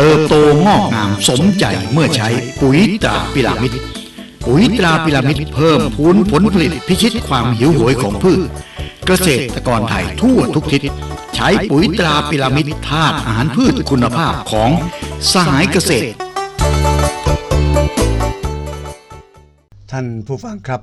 เติบโตงอกงามสมใจเมื่อใช้ปุ๋ยตราพิรามิดปุ๋ยตราพิรามิดเพิ่มพูนผลผลิตพิชิตความหิวโหยของพืช เกษตรกรไทยทั่วทุกทิศใช้ปุ๋ยตราพิรามิดธาตุอาหารพืชคุณภาพของสหายเกษตร ท่านผู้ฟังครับ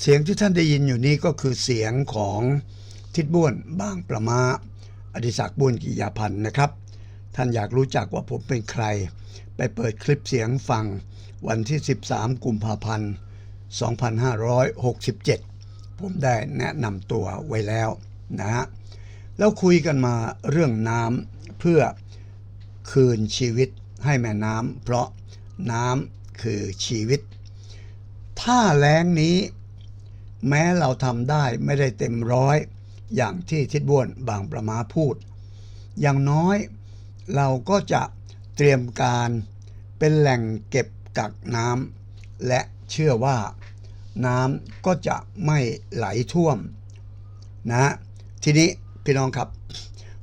เสียงที่ท่านได้ยินอยู่นี้ก็คือเสียงของทิดบ้วนบางประมาอดิศักดิ์บุญกิยาพันธ์นะครับ ท่านอยากรู้จักว่าผมเป็นใคร ไปเปิดคลิปเสียงฟัง วันที่ 13 กุมภาพันธ์ 2567 ผมได้แนะนำตัวไว้แล้วนะฮะแล้วคุยกันมาเรื่องน้ำเพื่อคืนชีวิตให้แม่น้ำเพราะน้ำคือชีวิต ถ้าแล้งนี้ แม้เราทำได้ไม่ได้เต็มร้อย อย่างที่ทิดบ้วนบางประมาพูด อย่างน้อย เราก็จะเตรียมการเป็นแหล่งเก็บกักน้ำและเชื่อว่า น้ำก็จะไม่ไหลท่วมนะทีนี้พี่น้องครับ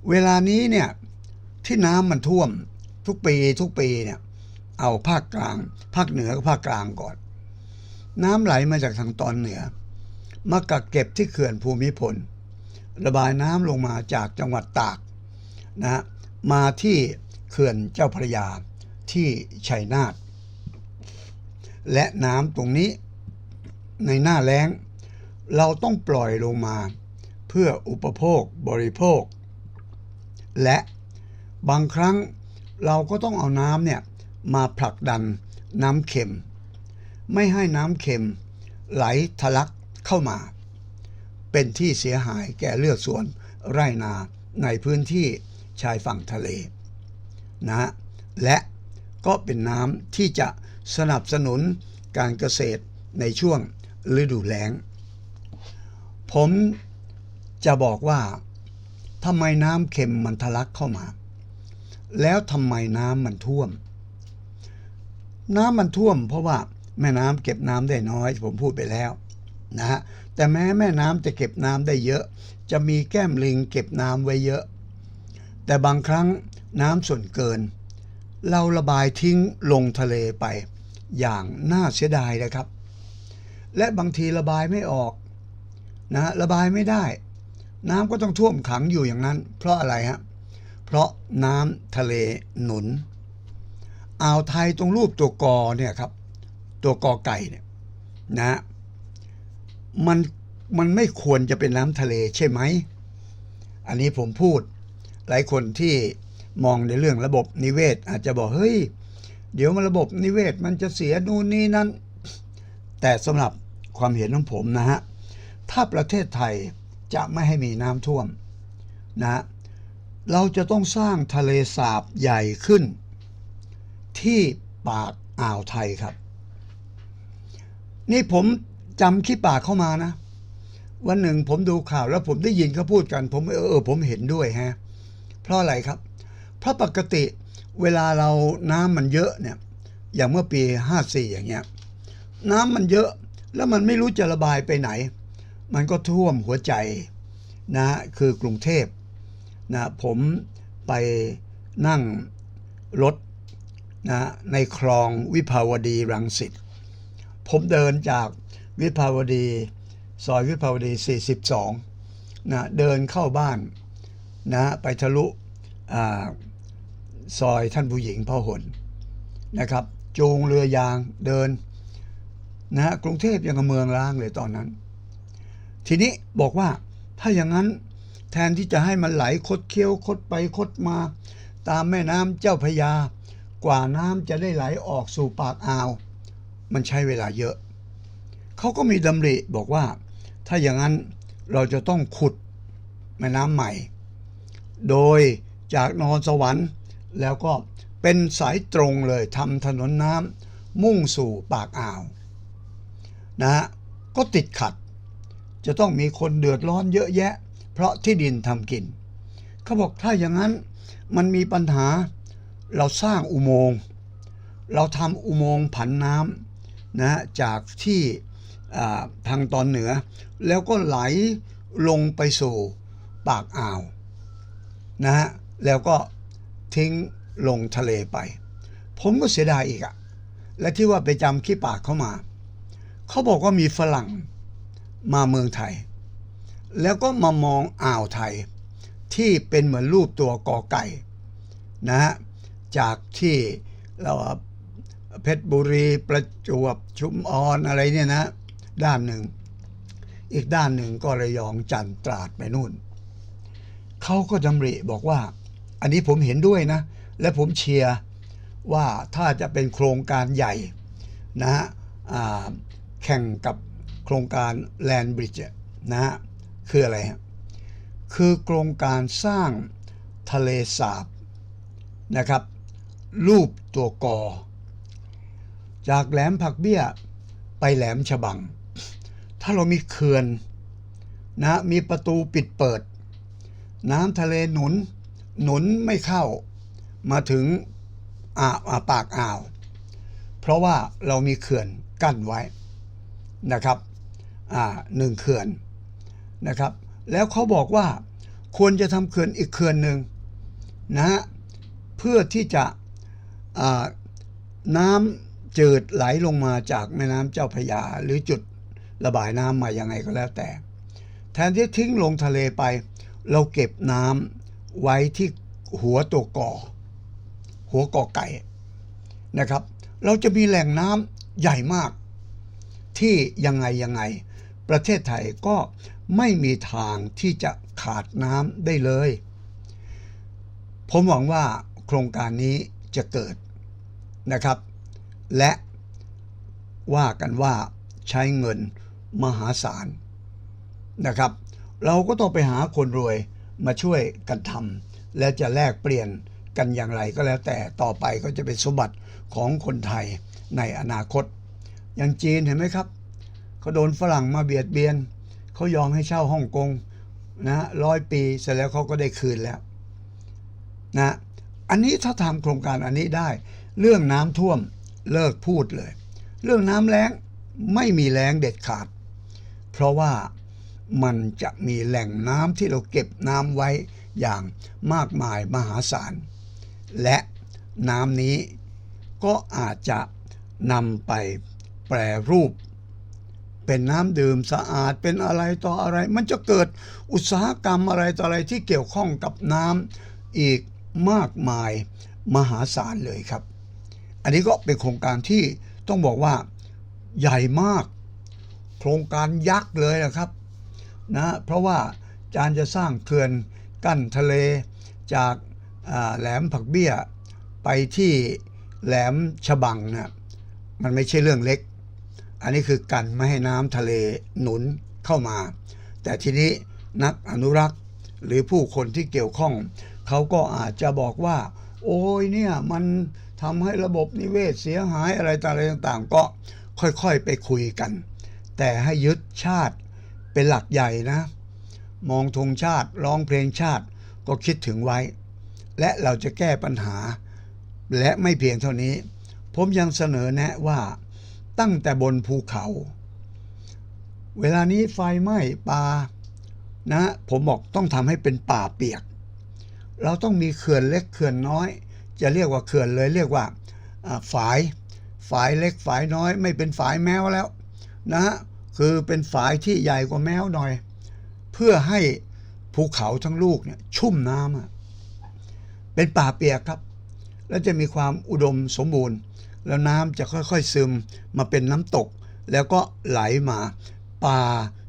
เวลานี้เนี่ยที่น้ำมันท่วมทุกปีทุกปีเนี่ยเอาภาคกลาง ภาคเหนือกับภาคกลางก่อน น้ำไหลมาจากทางตอนเหนือ มากักเก็บที่เขื่อนภูมิพล ระบายน้ำลงมาจากจังหวัดตากนะฮะ มาที่เขื่อนเจ้าพระยาที่ชัยนาทและน้ำตรงนี้ในหน้าแล้ง เราต้องปล่อยลงมา เพื่ออุปโภคบริโภค และบางครั้งเราก็ต้องเอาน้ำเนี่ยมาผลักดันน้ำเค็ม ไม่ให้น้ำเค็มไหลทะลักเข้ามา เป็นที่เสียหายแก่เลือกสวนไร่นาในพื้นที่ ชายฝั่งทะเลนะและก็เป็นน้ำที่จะสนับสนุนการเกษตรในช่วงฤดูแล้ง ผมจะบอกว่าทำไมน้ำเค็มมันทะลักเข้ามา แล้วทำไมน้ำมันท่วม น้ำมันท่วม เพราะว่าแม่น้ำเก็บน้ำได้น้อย ผมพูดไปแล้วนะฮะแต่แม้แม่น้ำจะเก็บน้ำได้เยอะ จะมีแก้มลิงเก็บน้ำไว้เยอะ แต่บางครั้งน้ำส่วนเกิน เราระบายทิ้งลงทะเลไป อย่างน่าเสียดายนะครับ และบางทีระบายไม่ออกนะระบายไม่ได้ น้ำก็ต้องท่วมขังอยู่อย่างนั้น เพราะอะไรฮะเพราะน้ำทะเลหนุนอ่าวไทยตรงรูปตัวกอเนี่ยครับ ตัวกอไก่เนี่ยนะมันมันไม่ควรจะเป็นน้ำทะเลใช่ไหม อันนี้ผมพูด หลายคนที่มองในเรื่องระบบนิเวศ อาจจะบอกเฮ้ย เดี๋ยวมันระบบนิเวศมันจะเสียนู่นนี่นั่น แต่สำหรับความเห็นของผมนะฮะ ถ้าประเทศไทยจะไม่ให้มีน้ำท่วมนะ เราจะต้องสร้างทะเลสาบใหญ่ขึ้น ที่ปากอ่าวไทยครับ นี่ผมจำขี้ปากเข้ามานะ วันหนึ่งผมดูข่าวแล้วผมได้ยินเขาพูดกัน ผมเออเออผมเห็นด้วยฮะเพราะอะไรครับ เพราะปกติเวลาเราน้ำมันเยอะเนี่ยอย่างเมื่อปี 54 อย่างเงี้ยน้ำมันเยอะแล้วมันไม่รู้จะระบายไปไหน มันก็ท่วมหัวใจนะคือกรุงเทพนะผมไปนั่งรถนะในคลองวิภาวดีรังสิตผมเดินจากวิภาวดีซอยวิภาวดี 42นะเดินเข้าบ้านนะไปทะลุ ซอยท่านผู้หญิงพ่อหนนะครับจูงเรือยางเดินนะฮะกรุงเทพยังเมืองร้างเลยตอนนั้น ทีนี้บอกว่าถ้าอย่างนั้นแทนที่จะให้มันไหลคดเคี้ยวคดไปคดมา ตามแม่น้ำเจ้าพยา กว่าน้ำจะได้ไหลออกสู่ปากอ่าว มันใช้เวลาเยอะ เขาก็มีดำริบอกว่า ถ้าอย่างนั้นเราจะต้องขุดแม่น้ำใหม่ โดย จากนอนสวรรค์ แล้วก็เป็นสายตรงเลยทำถนนน้ำมุ่งสู่ปากอ่าวนะฮะก็ติดขัด จะต้องมีคนเดือดร้อนเยอะแยะ เพราะที่ดินทำกิน เขาบอกถ้าอย่างนั้นมันมีปัญหาเราสร้างอุโมงค์เราทำอุโมงค์ผันน้ำนะฮะจากที่ทางตอนเหนือ แล้วก็ไหลลงไปสู่ปากอ่าวนะฮะ แล้วก็ทิ้งลงทะเลไป ผมก็เสียดายอีกอะและที่ว่าไปจำขี้ปากเขามา เขาบอกว่ามีฝรั่งมาเมืองไทย แล้วก็มามองอ่าวไทย ที่เป็นเหมือนรูปตัวกอไก่นะฮะจากที่เราเพชรบุรีประจวบชุมพรอะไรเนี่ยนะด้านหนึ่ง อีกด้านหนึ่งก็ระยองจันตราดไปนู่น เขาก็ดำริบอกว่า อันนี้ผมเห็นด้วยนะ และผมเชียร์ว่าถ้าจะเป็นโครงการใหญ่นะฮะแข่งกับโครงการแลนบริดจ์นะฮะคืออะไรฮะคือโครงการสร้างทะเลสาบนะครับ รูปตัวกอ จากแหลมผักเบี้ยไปแหลมฉบัง ถ้าเรามีเขื่อนนะมีประตูปิดเปิด น้ำทะเลหนุน หนุนไม่เข้ามาถึงาาปากอ่าว เพราะว่าเรามีเขื่อนกั้นไว้นะครับหนึ่งเขื่อนนะครับ แล้วเขาบอกว่าควรจะทำเขื่อนอีกเขื่อนหนึ่งนะฮะเพื่อที่จะน้ำจืดไหลลงมาจากแม่น้ำเจ้าพระยา หรือจุดระบายน้ำมายังไงก็แล้วแต่ แทนที่ทิ้งลงทะเลไป เราเก็บน้ำ ไว้ที่หัวตัวก่อ หัวก่อไก่นะครับ เราจะมีแหล่งน้ำใหญ่มาก ที่ยังไงยังไง ประเทศไทยก็ไม่มีทางที่จะขาดน้ำได้เลย ผมหวังว่าโครงการนี้จะเกิดนะครับ และว่ากันว่าใช้เงินมหาศาลนะครับ เราก็ต้องไปหาคนรวย มาช่วยกันทำและจะแลกเปลี่ยนกันอย่างไรก็แล้วแต่ต่อไปก็จะเป็นสมบัติของคนไทยในอนาคต อย่างจีนเห็นไหมครับเขาโดนฝรั่งมาเบียดเบียนเขายอมให้เช่าฮ่องกงนะร้อยปีเสร็จแล้วเขาก็ได้คืนแล้วนะอันนี้ถ้าทำโครงการอันนี้ได้ เรื่องน้ำท่วมเลิกพูดเลย เรื่องน้ำแล้งไม่มีแล้งเด็ดขาด เพราะว่า มันจะมีแหล่งน้ำที่เราเก็บน้ำไว้อย่างมากมายมหาศาล และน้ำนี้ก็อาจจะนำไปแปรรูป เป็นน้ำดื่มสะอาดเป็นอะไรต่ออะไร มันจะเกิดอุตสาหกรรมอะไรต่ออะไรที่เกี่ยวข้องกับน้ำอีกมากมายมหาศาลเลยครับ อันนี้ก็เป็นโครงการที่ต้องบอกว่าใหญ่มาก โครงการยักษ์เลยนะครับ นะเพราะว่าจานจะสร้างเขื่อนกั้นทะเลจากาแหลมผักเบี้ย ไปที่แหลมฉบังนะมันไม่ใช่เรื่องเล็ก อันนี้คือกันไม่ให้น้ำทะเลหนุนเข้ามา แต่ทีนี้นักอนุรักษ์หรือผู้คนที่เกี่ยวข้อง เขาก็อาจจะบอกว่า โอ้ยเนี่ยมันทำให้ระบบนิเวศเสียหายอะไรต่างๆต่างๆก็ค่อยๆไปคุยกัน แต่ให้ยึดชาติ เป็นหลักใหญ่นะ มองธงชาติร้องเพลงชาติก็คิดถึงไว้ และเราจะแก้ปัญหา และไม่เพียงเท่านี้ ผมยังเสนอแนะว่าตั้งแต่บนภูเขา เวลานี้ไฟไหม้ป่านะ ผมบอกต้องทำให้เป็นป่าเปียก เราต้องมีเขื่อนเล็กเขื่อนน้อย จะเรียกว่าเขื่อนเลยเรียกว่าอ่าฝาย ฝายเล็กฝายน้อย ไม่เป็นฝายแมวแล้วนะฮะ คือเป็นฝายที่ใหญ่กว่าแมวหน่อย เพื่อให้ภูเขาทั้งลูกเนี่ยชุ่มน้ำเป็นป่าเปียกครับ และจะมีความอุดมสมบูรณ์ แล้วน้ำจะค่อยๆซึมมาเป็นน้ำตก แล้วก็ไหลมาปลา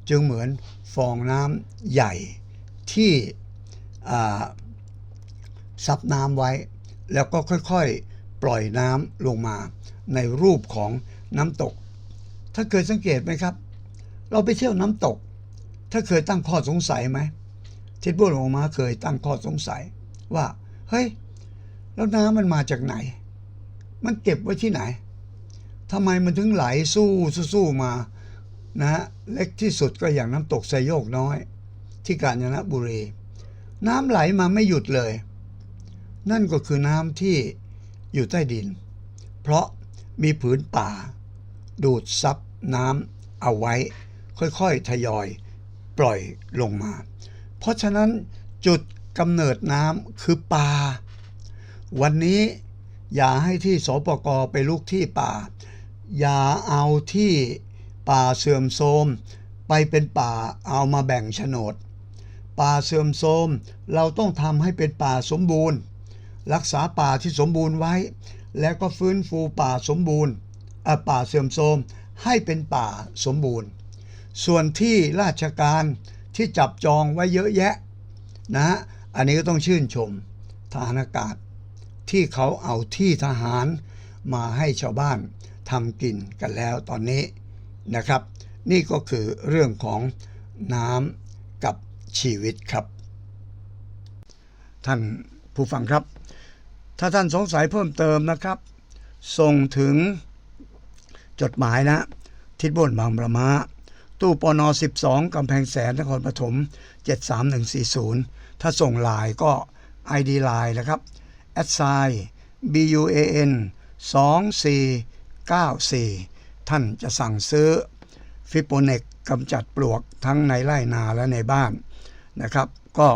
จึงเหมือนฟองน้ำใหญ่ที่ซับน้ำไว้ แล้วก็ค่อยๆปล่อยน้ำลงมาในรูปของน้ำตก ถ้าเคยสังเกตไหมครับ เราไปเที่ยวน้ำตก ถ้าเคยตั้งข้อสงสัยไหมทิดบุญออกมาเคยตั้งข้อสงสัย ว่า เฮ้ย แล้วน้ำมันมาจากไหน มันเก็บไว้ที่ไหนทำไมมันถึงไหลสู้สู้มา นะฮะเล็กที่สุดก็อย่างน้ำตกไซโยกน้อย ที่กาญจนบุรี น้ำไหลมาไม่หยุดเลย นั่นก็คือน้ำที่อยู่ใต้ดิน เพราะมีผืนป่า ดูดซับน้ำเอาไว้ ค่อยๆ ทยอยปล่อยลงมา เพราะฉะนั้นจุดกำเนิดน้ำคือป่า วันนี้อย่าให้ที่สปกไปลุกที่ป่า อย่าเอาที่ป่าเสื่อมโทรมไปเป็นป่าเอามาแบ่งโฉนด ป่าเสื่อมโทรมเราต้องทำให้เป็นป่าสมบูรณ์ รักษาป่าที่สมบูรณ์ไว้ แล้วก็ฟื้นฟูป่าสมบูรณ์ป่าเสื่อมโทรมให้เป็นป่าสมบูรณ์ ส่วนที่ราชการที่จับจองไว้เยอะแยะนะฮะอันนี้ก็ต้องชื่นชมทหารอากาศ ที่เขาเอาที่ทหารมาให้ชาวบ้านทำกินกันแล้วตอนนี้นะครับ นี่ก็คือเรื่องของน้ำกับชีวิตครับ ท่านผู้ฟังครับ ถ้าท่านสงสัยเพิ่มเติมนะครับ ส่งถึงจดหมายนะ ทิศบนบางประมา ตู้ปน12กำแพงแสนนครปฐม73140 ถ้าส่งลน์ก็ ID ไลน์นะครับแอดไซ BUAN 2494 ท่านจะสั่งซื้อฟิโปเนกกำจัดปลวกทั้งในไร่นาและในบ้านนะครับ ก็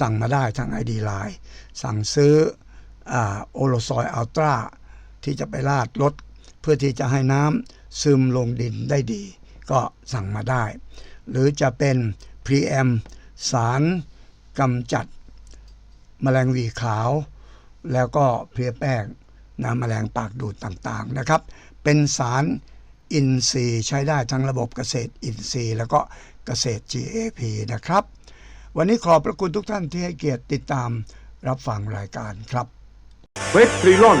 สั่งมาได้ทาง ID ไลน์สั่งซื้อโอโลซอยอัลตราที่จะไปลาดรถเพื่อที่จะให้น้ำซึมลงดินได้ดี ก็สั่งมาได้ หรือจะเป็นพรีแอมสารกำจัดแมลงวีขาว แล้วก็เพลียแป้งน้ำแมลงปากดูดต่างๆนะครับ เป็นสารอินทรีย์ใช้ได้ทั้งระบบเกษตรอินทรีย์ แล้วก็เกษตร GAP นะครับ วันนี้ขอบพระคุณทุกท่านที่ให้เกียรติติดตามรับฟังรายการครับเฟสทริลอน